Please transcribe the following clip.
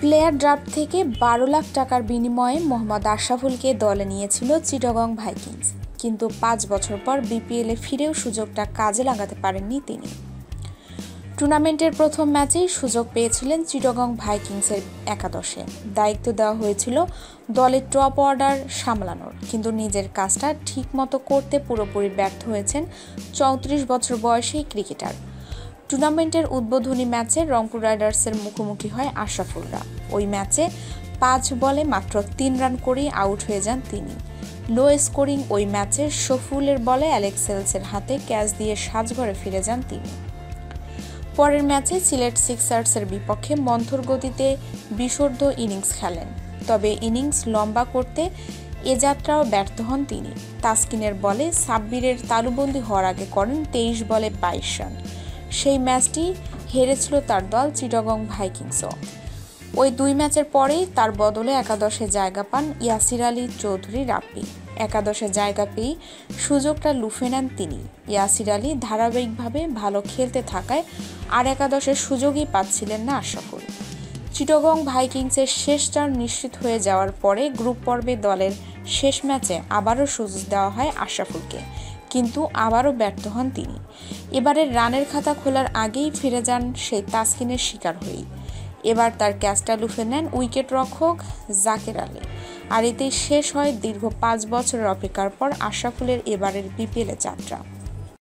Player draft থেকে বারো লাখ টাকার বিনিময়ে মোহাম্মদ আশরাফুলকে দলে নিয়েছিল চিটগং ভাইকিংস। কিন্তু পাঁচ বছর পর বিপিএলে ফিরেও সুযোগটা কাজে লাগাতে পারেননি তিনি। টুর্নামেন্টের প্রথম ম্যাচেই সুযোগ পেয়েছিলেন চিটগং ভাইকিংসের একাদশে। দায়িত্ব দেওয়া হয়েছিল দলের টপ অর্ডার সামলানোর। কিন্তু নিজের কাজটা ঠিকমতো করতে পুরোপুরি ব্যর্থ হয়েছেন চৌত্রিশ বছর বয়সী ক্রিকেটার। টুর্নামেন্টের উদ্বোধনী ম্যাচে রংপুর রাইডার্সের মুখোমুখি হয় আশরাফুলরা। ওই ম্যাচে পাঁচ বলে মাত্র তিন রান করেই আউট হয়ে যান তিনি। লো স্কোরিং ওই ম্যাচে শফুলের বলে অ্যালেক্সেলসের হাতে ক্যাচ দিয়ে সাজঘরে ফিরে যান তিনি। পরের ম্যাচে সিলেট সিক্সার্সের বিপক্ষে মন্থর গতিতে বিশুদ্ধ ইনিংস খেলেন। তবে ইনিংস লম্বা করতে এ যাত্রাও ব্যর্থ হন তিনি। তাসকিনের বলে সাব্বিরের তালুবন্দি হওয়ার আগে করেন তেইশ বলে বাইশ রান। সেই ম্যাচটি হেরেছিল তার দল চিটগং ভাইকিংসও। ওই দুই ম্যাচের পরেই তার বদলে একাদশে জায়গা পান ইয়াসির আলী চৌধুরী রাপ্পি একাদশে জায়গা পেয়ে সুযোগটা লুফে নেন তিনি। ইয়াসির আলী ধারাবাহিকভাবে ভালো খেলতে থাকায় আর একাদশের সুযোগই পাচ্ছিলেন না আশরাফুল। চিটগং ভাইকিংসের শেষ চার নিশ্চিত হয়ে যাওয়ার পরে গ্রুপ পর্বে দলের শেষ ম্যাচে আবারও সুযোগ দেওয়া হয় আশরাফুলকে। কিন্তু আবারও ব্যর্থ হন তিনি। এবারের রানের খাতা খোলার আগেই ফিরে যান সেই তাসকিনের শিকার হয়েই। এবার তার ক্যাচটা লুফে নেন উইকেট রক্ষক জাকের আলী। আর এতেই শেষ হয় দীর্ঘ পাঁচ বছরের অপেক্ষার পর আশরাফুলের এবারের বিপিএলে যাত্রা।